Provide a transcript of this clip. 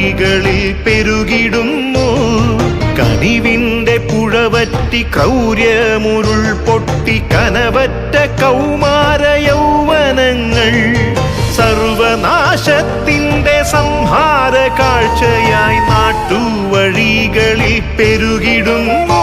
നാട്ടുവഴികളിൽ പെരുകിടുന്നു. കനിവിന്റെ പുഴവറ്റി ക്രൗര്യമുരുൾ പൊട്ടി കനവറ്റ കൗമാര യൗവനങ്ങൾ. സർവനാശത്തിന്റെ സംഹാര കാഴ്ചയായി നാട്ടുവഴികളിൽ പെരുകിടുന്നു.